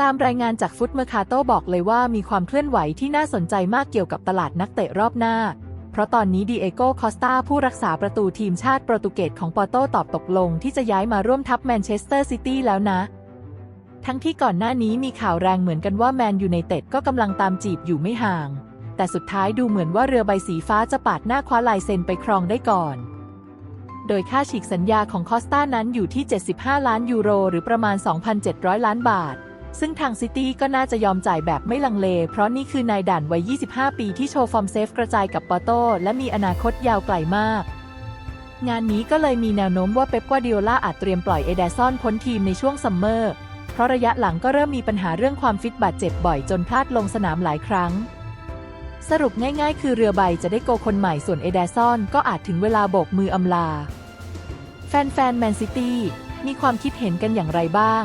ตามรายงานจากฟุตเมคาโตบอกเลยว่ามีความเคลื่อนไหวที่น่าสนใจมากเกี่ยวกับตลาดนักเตะรอบหน้า เพราะตอนนี้ดีเอโกคอสตาผู้รักษาประตูทีมชาติโปรตุเกสของปอร์โตตอบตกลงที่จะย้ายมาร่วมทัพแมนเชสเตอร์ซิตี้แล้วนะ ทั้งที่ก่อนหน้านี้มีข่าวแรงเหมือนกันว่าแมนยูไนเต็ดก็กำลังตามจีบอยู่ไม่ห่าง แต่สุดท้ายดูเหมือนว่าเรือใบสีฟ้าจะปาดหน้าคว้าลายเซ็นไปครองได้ก่อนโดยค่าฉีกสัญญาของคอสตานั้นอยู่ที่ 75 ล้านยูโร หรือประมาณ 2,700 ล้านบาท ซึ่งทางซิตี้ก็น่าจะยอมจ่ายแบบไม่ลังเล เพราะนี่คือนายด่านวัย 25 ปีที่โชว์ฟอร์มเซฟกระจายกับปอโต้และมีอนาคตยาวไกลมาก งานนี้ก็เลยมีแนวโน้มว่าเป๊ปกวาดิโอลาอาจเตรียมปล่อยเอเดซอนพ้นทีมในช่วงซัมเมอร์ เพราะระยะหลังก็เริ่มมีปัญหาเรื่องความฟิตบาดเจ็บบ่อยจนพลาดลงสนามหลายครั้ง สรุปง่ายๆ คือเรือใบจะได้โกคนใหม่ส่วนเอเดซอนก็อาจถึงเวลาโบกมืออำลา แฟนๆแมนซิตี้มีความคิดเห็นกันอย่างไรบ้าง